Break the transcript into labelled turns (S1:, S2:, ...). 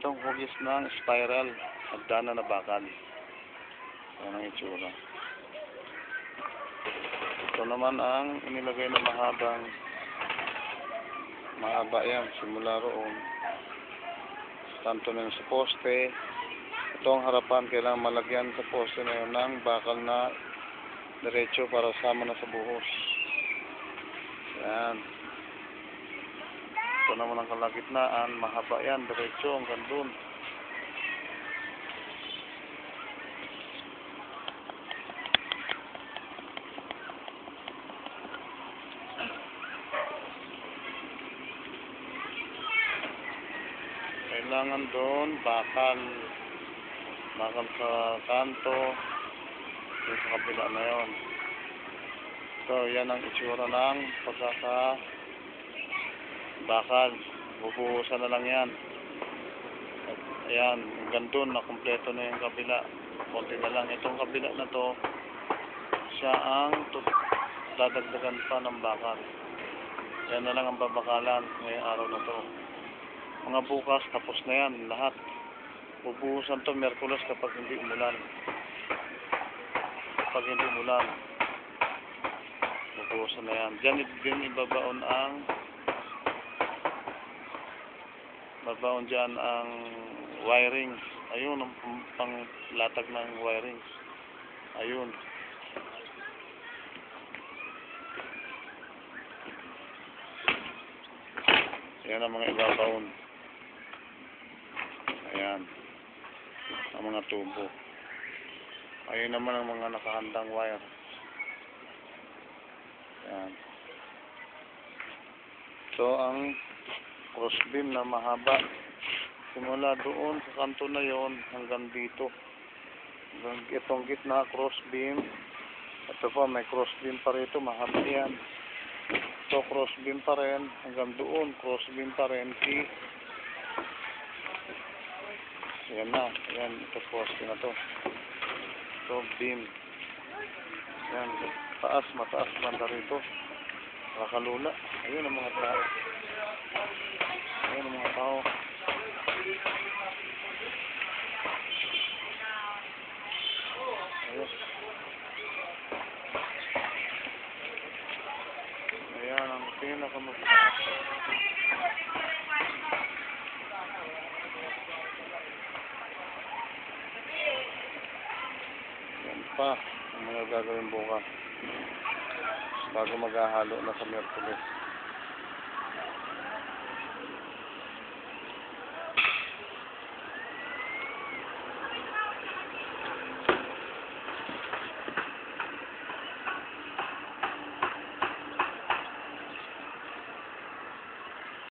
S1: Itong hugis ng spiral. Hagdanan na bakal. Yan ang itsura. Ito naman ang inilagay na mahabang mahaba yan. Simula roon. Tanto na sa poste. Ito harapan. Kailangan malagyan sa poste na yun ng bakal na diretso para sama na sa buhos. Yan. Ito naman ang kalagitnaan. Mahaba yan. Diretso hanggang dun. Kailangan doon bakal. Bakal sa kanto. Doon sa kabila na yon. So, yan ang itsura ng pagkaka bakal. Bubuhusan na lang yan. At, ayan, hanggang doon, nakumpleto na yung kabila. Konti na lang. Itong kabila na to, siya ang dadagdagan pa ng bakal. Yan na lang ang babakalan ngayong araw na to. Mga bukas, tapos na yan, lahat. Bubuhusan to Merkulas kapag hindi umulan. Kapag hindi umulan, bubuhusan na yan. Diyan, din ibabaon ang babaon dyan ang wiring. Ayun, ang pang- panglatag ng wiring. Ayun. Yan ang mga ibabaon. Ayan. Ang mga tubo. Ayun naman ang mga nakahandang wire. Ayan. Ito ang crossbeam na mahaba. Simula doon sa kanto na yon hanggang dito. Hanggang itong gitna crossbeam. Ito pa may crossbeam pa rito. Mahaba yan. Ito crossbeam pa rin. Hanggang doon crossbeam pa rin. Si Yan na. Yan. Ito crossbeam na to. Ito beam. Yan. Taas. Mataas banda rito. Nakakalula. Ayun ang mga tao. Ayun ang mga tao. Ayun. Ayan ang pinakamagpapasok. Yan pa ang mga gagawin bukas bago maghahalo na sa Merkulis.